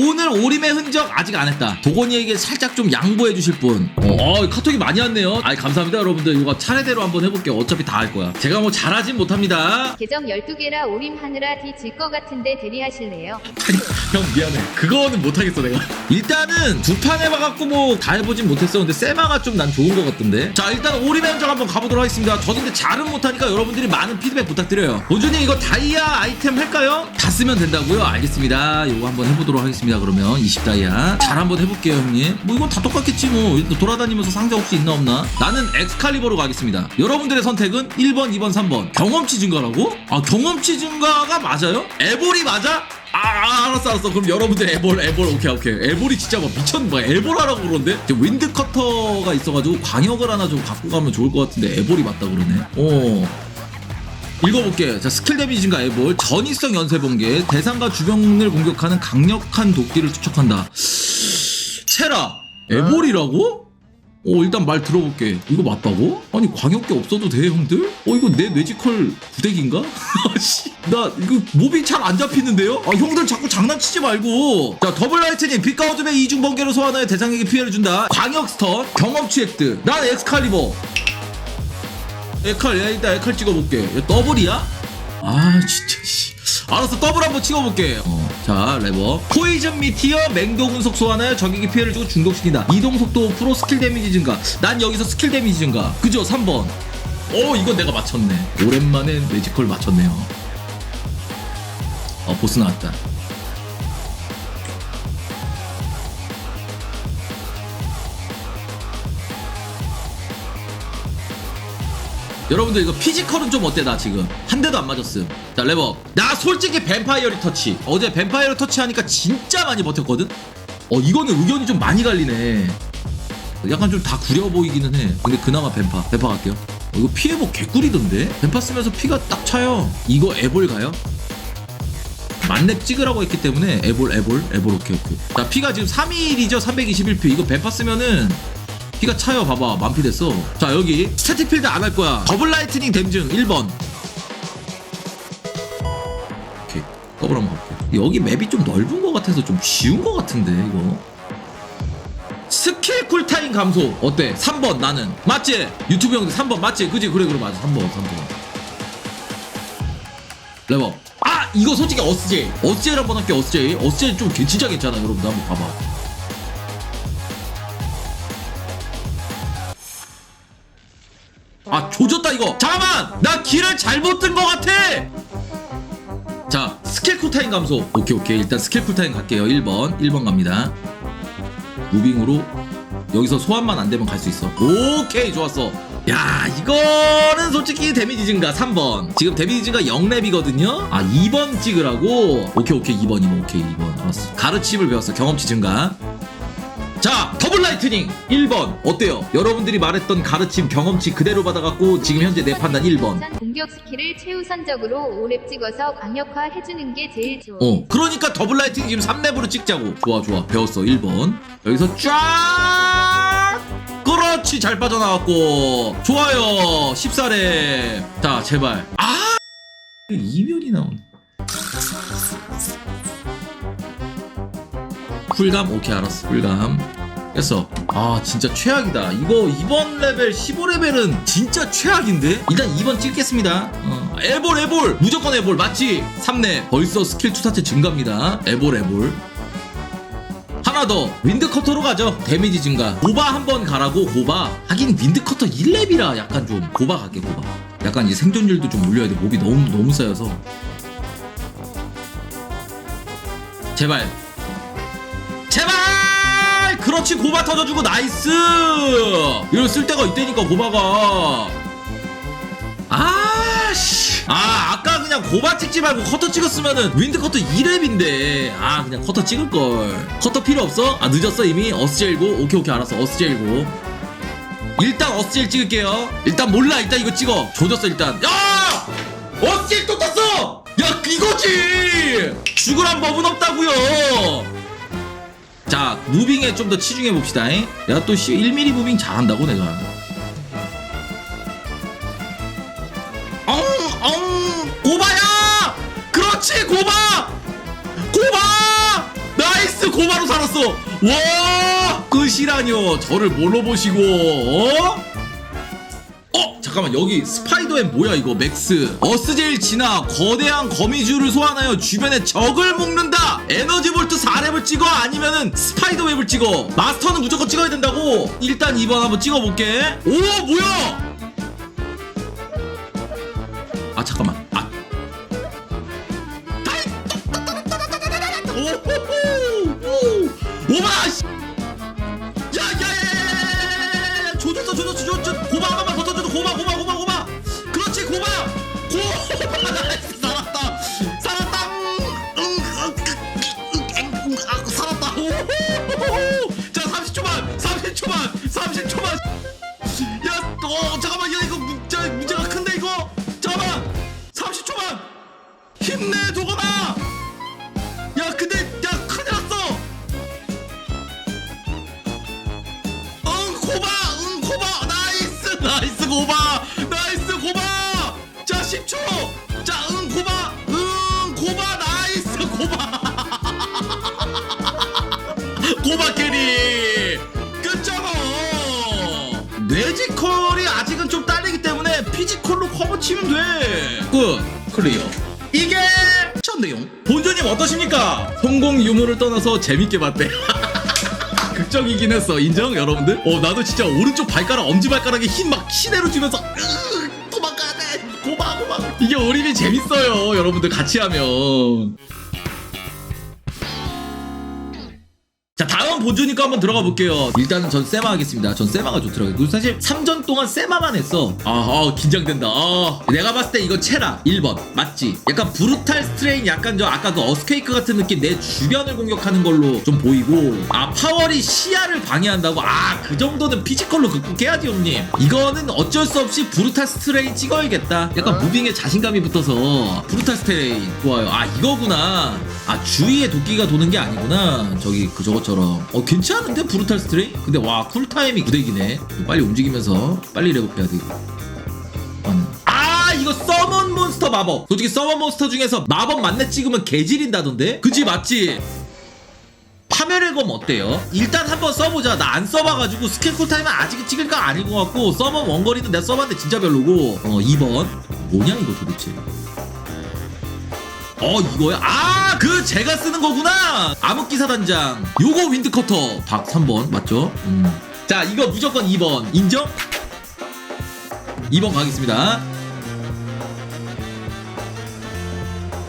오늘 오림의 흔적 아직 안 했다. 도건이에게 살짝 좀 양보해 주실 분. 어, 어, 카톡이 많이 왔네요. 아, 감사합니다, 여러분들. 이거 차례대로 한번 해볼게요. 어차피 다 할 거야. 제가 뭐 잘하진 못합니다. 계정 12개라 오림 하느라 D 질것 같은데 대리하실래요? 형 미안해. 그거는 못하겠어 내가. 일단은 두 판 해봐갖고 뭐 다 해보진 못했어. 근데 세마가 좀 난 좋은 것 같던데. 자 일단 오림의 흔적 한번 가보도록 하겠습니다. 저도 근데 잘은 못하니까 여러분들이 많은 피드백 부탁드려요. 본주님 이거 다이아 아이템 할까요? 다 쓰면 된다고요? 알겠습니다. 이거 한번 해보도록 하겠습니다. 그러면 20 다이아. 잘 한번 해볼게요 형님. 뭐 이건 다 똑같겠지 뭐. 돌아다니면서 상자 혹시 있나 없나? 나는 엑스칼리버로 가겠습니다. 여러분들의 선택은 1번, 2번, 3번. 경험치 증가라고? 아 경험치 증가가 맞아요? 에볼이 맞아? 아, 아, 알았어 알았어 그럼 여러분들 에볼 에볼 오케이 오케이 에볼이 진짜 뭐 미쳤 뭐 에볼 하라고 그러는데 이제 윈드 커터가 있어가지고 광역을 하나 좀 갖고 가면 좋을 것 같은데 에볼이 맞다 그러네 어 읽어볼게. 자 스킬 데미지 증가? 에볼 전이성 연쇄 번개. 대상과 주변을 공격하는 강력한 도끼를 투척한다. 체라. 에볼이라고? 어 일단 말 들어볼게. 이거 맞다고? 아니 광역기 없어도 돼 형들? 어 이거 내 뇌지컬 구대기인가? 씨, 나 이거 몹이 잘 안 잡히는데요? 아 형들 자꾸 장난치지 말고. 자 더블 라이트닝 어둠의 이중 번개로 소환하여 대상에게 피해를 준다. 광역 스턴 경험치 획득 난 엑스칼리버 에칼 야 일단 에칼 찍어볼게. 야, 더블이야? 아 진짜 씨. 알았어 더블 한번 찍어볼게. 어, 자 레버. 포이즌 미티어 맹독 운석 소환하여 적에게 피해를 주고 중독시킨다. 이동 속도 프로 스킬 데미지 증가. 난 여기서 스킬 데미지 증가. 그죠? 3번. 어 이건 내가 맞췄네. 오랜만에 매지컬 맞췄네요. 어 보스 나왔다 여러분들 이거 피지컬은 좀 어때 나 지금? 한 대도 안 맞았음 자 레버. 나 솔직히 뱀파이어 리터치. 어제 뱀파이어 터치 하니까 진짜 많이 버텼거든? 어 이거는 의견이 좀 많이 갈리네. 약간 좀 다 구려 보이기는 해. 근데 그나마 뱀파. 뱀파 갈게요. 어, 이거 피해복 개꿀이던데? 뱀파 쓰면서 피가 딱 차요. 이거 에볼 가요? 만렙 찍으라고 했기 때문에 에볼 에볼 에볼 오케이 오케이. 자 피가 지금 3일이죠? 321피. 이거 뱀파 쓰면은 피가 차요. 봐봐. 만피 됐어. 자 여기 스태틱 필드 안 할 거야. 더블 라이트닝 댐증. 1번. 오케이. 더블 한번 갈게. 여기 맵이 좀 넓은 것 같아서 좀 쉬운 것 같은데 이거. 스킬 쿨타임 감소. 어때? 3번 나는. 맞지? 유튜브 형들 3번. 맞지? 그지? 그래 그래. 맞아. 3번 3번. 레버. 아 이거 솔직히 어스제이. 어스제이 한번 할게 어스제이. 어스제이 좀 괜- 진짜 괜찮아. 여러분들 한번 봐봐 아 조졌다 이거. 잠깐만! 나 길을 잘못 든 것 같아! 자 스킬 쿨타임 감소. 오케이 오케이. 일단 스킬 쿨타임 갈게요. 1번. 1번 갑니다. 무빙으로 여기서 소환만 안 되면 갈 수 있어. 오케이 좋았어. 야 이거는 솔직히 데미지 증가. 3번. 지금 데미지 증가 0렙이거든요? 아 2번 찍으라고? 오케이 오케이. 2번 2번 오케이 2번. 알았어. 가르침을 배웠어. 경험치 증가 자 더블 라이트닝. 1번. 어때요? 여러분들이 말했던 가르침 경험치 그대로 받아갖고 지금 현재 내 판단 1번. 우선 공격 스킬을 최우선적으로 5렙 찍어서 강력화 해주는 게 제일 좋아. 어 그러니까 더블 라이트닝 지금 3렙으로 찍자고. 좋아 좋아. 배웠어. 1번. 여기서 쫙! 그렇지 잘 빠져나왔고. 좋아요. 14렙. 자 제발. 아! 이면이 나오네 쿨감? 오케이 알았어. 쿨감. 깼어 아 진짜 최악이다. 이거 이번 레벨 15레벨은 진짜 최악인데? 일단 2번 찍겠습니다. 어. 에볼 에볼. 무조건 에볼. 맞지? 3렙. 벌써 스킬 투사체 증가입니다. 에볼 에볼. 하나 더. 윈드커터로 가죠. 데미지 증가. 고바 한번 가라고 고바. 하긴 윈드커터 1렙이라 약간 좀 고바 갈게 고바. 약간 이제 생존율도 좀 올려야 돼. 몹이 너무 너무 쌓여서. 제발 그렇지 고바 터져주고 나이스! 이런 쓸데가 있다니까 고바가. 아씨! 아 아까 그냥 고바 찍지 말고 커터 찍었으면은 윈드 커터 2렙인데. 아 그냥 커터 찍을걸. 커터 필요 없어? 아 늦었어 이미? 어스젤고? 오케이 오케이 알았어. 어스젤고. 일단 어스젤 찍을게요. 일단 몰라 일단 이거 찍어. 조졌어 일단. 야! 어스젤 또 떴어! 야 이거지! 죽으란 법은 없다고요 자 무빙에 좀 더 치중해 봅시다. 내가 또 1mm 무빙 잘한다고 내가. 엉엉 고바야! 그렇지 고바! 고바! 나이스 끝났어. 와 끝이라뇨. 저를 뭘로 보시고 어? 어 잠깐만 여기 스파이더맨 뭐야 이거 맥스? 어스제일 진화 거대한 거미줄을 소환하여 주변에 적을 묶는다! 에너지 볼트 4렙을 찍어 아니면은 스파이더 웹을 찍어? 마스터는 무조건 찍어야 된다고! 일단 2번 한번 찍어볼게. 오 뭐야! 아 잠깐만 커버 치면 돼 끝. 클리어. 이게 천대용. 본조님 어떠십니까? 성공 유무를 떠나서 재밌게 봤대. 극적이긴 했어. 인정 여러분들? 어 나도 진짜 오른쪽 발가락 엄지발가락에 힘 막 시내로 주면서 도망가야 돼. 고마 고마. 이게 어린이 재밌어요 여러분들 같이 하면 자 다음 본주니까 한번 들어가 볼게요. 일단은 전 세마 하겠습니다. 전 세마가 좋더라고요. 그리고 사실 3전 동안 세마만 했어. 아, 아 긴장된다. 아, 내가 봤을 때 이거 체라. 1번. 맞지? 약간 브루탈 스트레인 약간 저 아까 그 어스케이크 같은 느낌 내 주변을 공격하는 걸로 좀 보이고. 아 파월이 시야를 방해한다고? 아 그 정도는 피지컬로 극복해야지 형님. 이거는 어쩔 수 없이 브루탈 스트레인 찍어야겠다. 약간 무빙에 자신감이 붙어서 브루탈 스트레인. 좋아요. 아 이거구나. 아 주위에 도끼가 도는 게 아니구나. 저기 그 저것처럼 어 괜찮은데? 브루탈 스트레인? 근데 와 쿨타임이 구대기네. 빨리 움직이면서 빨리 레벨해야 되고 아 이거 서먼 몬스터 마법. 솔직히 서먼 몬스터 중에서 마법 만렙 찍으면 개지린다던데? 그지 맞지? 파멸의 검 어때요? 일단 한번 써보자. 나 안 써봐가지고 스킬 쿨타임은 아직 찍을 거 아닌 것 같고 서먼 원거리는 내가 써봤는데 진짜 별로고. 어 2번? 뭐냐 이거 도대체 어 이거야? 아 그 제가 쓰는 거구나 암흑기사 단장 요거 윈드커터 박 3번 맞죠? 음. 자 이거 무조건 2번 인정? 2번 가겠습니다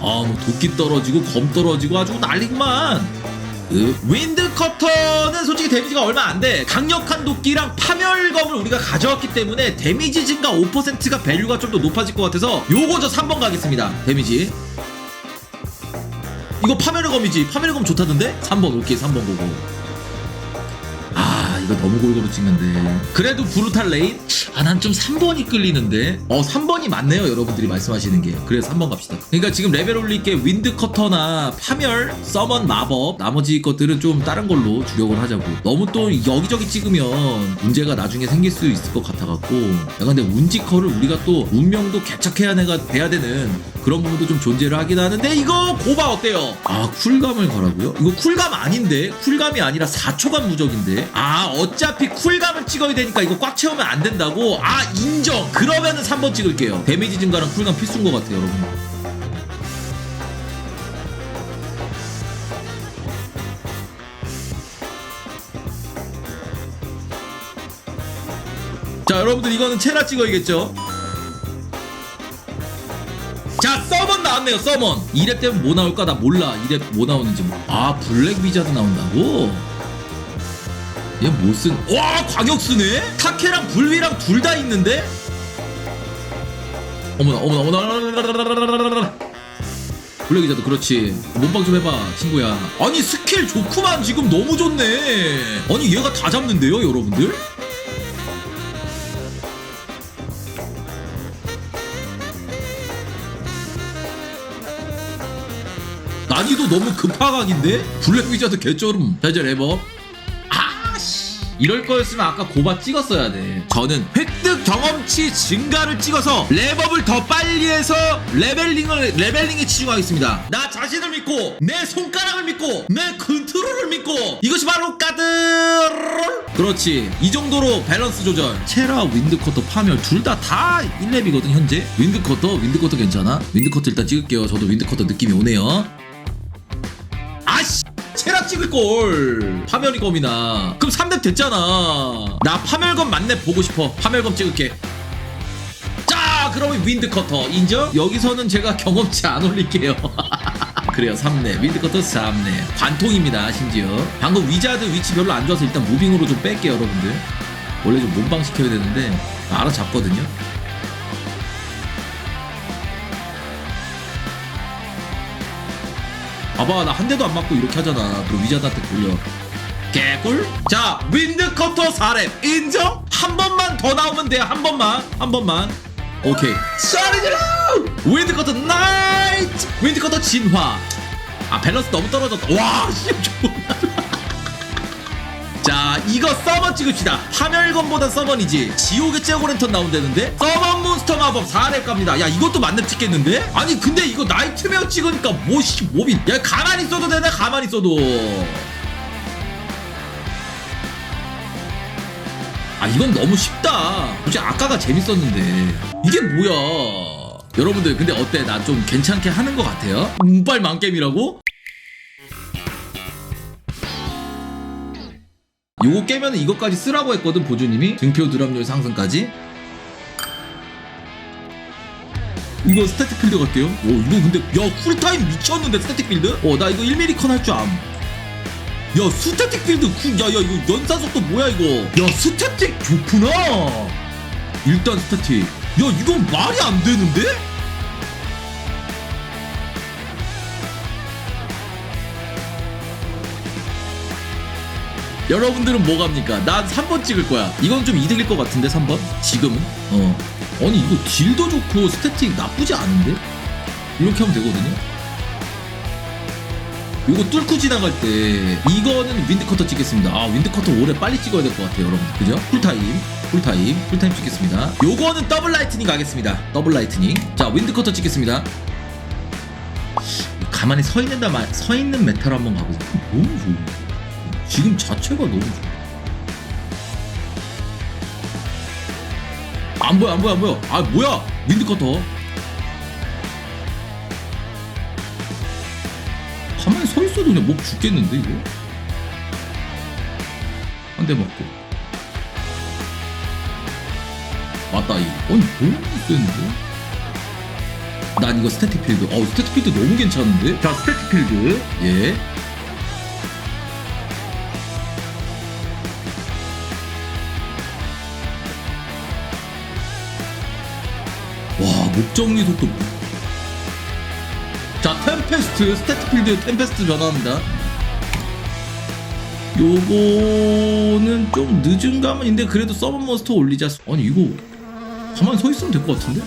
아뭐 도끼 떨어지고 검 떨어지고 아주 난리구만 그 윈드 커터는 솔직히 데미지가 얼마 안 돼. 강력한 도끼랑 파멸검을 우리가 가져왔기 때문에 데미지 증가 5%가 밸류가 좀 더 높아질 것 같아서 요거 저 3번 가겠습니다. 데미지. 이거 파멸의 검이지. 파멸의 검 좋다던데? 3번 오케이 3번 보고. 아 이거 너무 골고루 찍는데. 그래도 브루탈 레인? 아 난 좀 3번이 끌리는데. 어 3번이 맞네요 여러분들이 말씀하시는 게. 그래서 3번 갑시다. 그러니까 지금 레벨 올릴 게 윈드 커터나 파멸, 서먼 마법 나머지 것들은 좀 다른 걸로 주력을 하자고. 너무 또 여기저기 찍으면 문제가 나중에 생길 수 있을 것 같아갖고. 야 근데 운지커를 우리가 또 운명도 개척해야 내가 돼야 되는 그런 부분도 좀 존재를 하긴 하는데 이거 고바 어때요? 아 쿨감을 가라고요? 이거 쿨감 아닌데 쿨감이 아니라 4초간 무적인데 아 어차피 쿨감을 찍어야 되니까 이거 꽉 채우면 안 된다고? 아 인정. 그러면은 3번 찍을게요. 데미지 증가랑 쿨감 필수인 것 같아요 여러분. 자 여러분들 이거는 체라 찍어야겠죠? 자 서먼 나왔네요 서먼 2렙 때문에 뭐 나올까? 나 몰라. 2렙 뭐 나오는지. 뭐. 아 블랙 비자드 나온다고? 얘 못 쓴 와 광역 쓰네? 타케랑 불비랑 둘 다 있는데? 어머나 어머나 어머나 블랙 비자드 그렇지 몸빵 좀 해봐 친구야 아니 스킬 좋구만 지금 너무 좋네 아니 얘가 다 잡는데요 여러분들? 난이도 너무 급하각인데? 블랙 위자드 개쩔음 자 이제 레버 이럴 거였으면 아까 고바 찍었어야 돼. 저는 획득 경험치 증가를 찍어서 랩업을 더 빨리 해서 레벨링을 레벨링에 치중하겠습니다. 나 자신을 믿고 내 손가락을 믿고 내 컨트롤을 믿고 이것이 바로 까드 그렇지. 이 정도로 밸런스 조절. 체라 윈드커터 파멸 둘 다 다 1렙이거든 현재. 윈드커터 윈드커터 괜찮아? 윈드커터 일단 찍을게요. 저도 윈드커터 느낌이 오네요 찍을걸. 파멸이 검이나. 그럼 3렙 됐잖아. 나 파멸검 만렙 보고 싶어. 파멸검 찍을게. 자 그러면 윈드커터. 인정? 여기서는 제가 경험치 안 올릴게요. 그래요 3렙 윈드커터 3렙 관통입니다 심지어. 방금 위자드 위치 별로 안 좋아서 일단 무빙으로 좀 뺄게요 여러분들. 원래 좀 몸방 시켜야 되는데 알아잡거든요 봐봐 나 한 대도 안 맞고 이렇게 하잖아. 그럼 위자드한테 돌려. 개꿀? 자 윈드커터 4렙 인정? 한 번만 더 나오면 돼요 한 번만. 한 번만. 오케이. 질러 윈드커터 나이트! 윈드커터 진화. 아 밸런스 너무 떨어졌다. 와 씨, 존나 자 이거 서먼 찍읍시다. 파멸검보다 서먼이지. 지옥의 째고랜턴 나온다는데? 서먼 몬스터 마법 4렙 갑니다. 야 이것도 만렙 찍겠는데? 아니 근데 이거 나이트메어 찍으니까 뭐씨 몸이. 야 가만히 있어도 되나? 가만히 있어도. 아 이건 너무 쉽다. 솔직히 아까가 재밌었는데. 이게 뭐야? 여러분들 근데 어때? 나 좀 괜찮게 하는 것 같아요? 운빨 만겜이라고? 요거 깨면 이것까지 쓰라고 했거든 보조님이 등표 드랍률 상승까지 이거 스태틱 필드 갈게요 오 이거 근데 야 쿨타임 미쳤는데 스태틱 필드? 어 나 이거 1mm 컨할 줄 암. 야 스태틱 필드 쿨 야야 이거 연산 속도 뭐야 이거 야 스태틱 좋구나 일단 스태틱 야 이건 말이 안 되는데? 여러분들은 뭐 갑니까? 난 3번 찍을 거야. 이건 좀 이득일 것 같은데 3번? 지금은? 어. 아니 이거 딜도 좋고 스태틱 나쁘지 않은데? 이렇게 하면 되거든요. 요거 뚫고 지나갈 때 이거는 윈드커터 찍겠습니다. 아 윈드커터 오래 빨리 찍어야 될 것 같아요, 여러분. 그죠? 쿨타임, 쿨타임, 쿨타임 찍겠습니다. 요거는 더블 라이트닝 가겠습니다. 더블 라이트닝. 자 윈드커터 찍겠습니다. 가만히 서 있는다 말, 서 있는 메탈 한번 가보자. 너무 좋아. 지금 자체가 너무 좋아. 안 보여, 안 보여, 안 보여. 아 뭐야? 윈드커터. 가만히 서 있어도 그냥 목 죽겠는데 이거? 한 대 맞고. 맞다 이. 아니 너무 센데? 난 이거 스태틱 필드. 어우 스태틱 필드 너무 괜찮은데? 자 스태틱 필드. 예. 목정리 속도. 자 템페스트 스태틱 필드 템페스트 전화합니다. 요거는 좀 늦은 감은 있는데 그래도 서먼 몬스터 올리자. 아니 이거 가만히 서 있으면 될 것 같은데?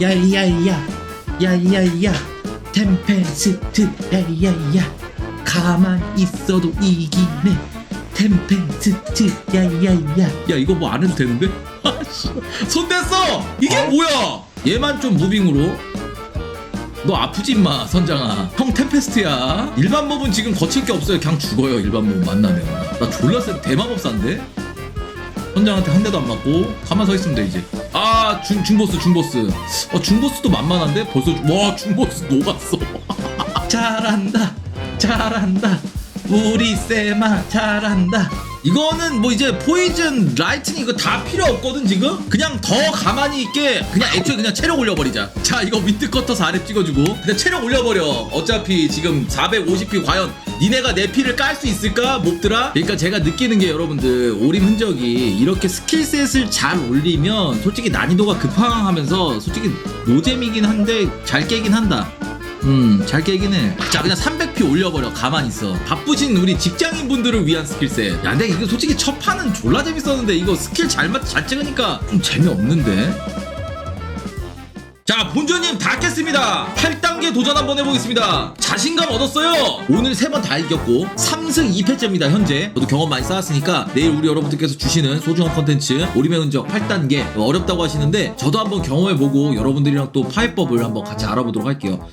야야야 야야야. 템페스트 야야야. 가만 있어도 이기네 템페스트 야야야. 야 이거 뭐 안 해도 되는데? 아씨. 손 댔어! 이게 뭐야? 얘만 좀 무빙으로? 너 아프지 임마 선장아. 형 템페스트야. 일반 몹은 지금 거칠 게 없어요. 그냥 죽어요 일반 몹 만나면. 나 졸라 센 대마법사인데? 선장한테 한 대도 안 맞고 가만 서 있으면 돼 이제. 아 중, 중보스 중보스. 어 중보스도 만만한데? 벌써 주- 와 중보스 녹았어. 잘한다 잘한다 우리 쌤아 잘한다. 이거는 뭐 이제 포이즌 라이트닝 이거 다 필요 없거든 지금? 그냥 더 가만히 있게 그냥 애초에 그냥 체력 올려버리자. 자 이거 윈드 커터 4렙 찍어주고. 그냥 체력 올려버려. 어차피 지금 450피 과연 니네가 내 피를 깔 수 있을까 몹들아? 그러니까 제가 느끼는 게 여러분들 오림 흔적이 이렇게 스킬셋을 잘 올리면 솔직히 난이도가 급항하면서 솔직히 노잼이긴 한데 잘 깨긴 한다 음, 잘 깨긴 해. 자, 그냥 300피 올려버려. 가만히 있어. 바쁘신 우리 직장인 분들을 위한 스킬셋. 야, 근데 이거 솔직히 첫 판은 졸라 재밌었는데 이거 스킬 잘 맞, 잘 찍으니까 좀 재미없는데? 자 본주님 다 깼습니다 8단계 도전 한번 해보겠습니다 자신감 얻었어요 오늘 세 번 다 이겼고 3승 2패째입니다 현재 저도 경험 많이 쌓았으니까 내일 우리 여러분들께서 주시는 소중한 컨텐츠 오리매 흔적 8단계 어렵다고 하시는데 저도 한번 경험해보고 여러분들이랑 또 파해법을 한번 같이 알아보도록 할게요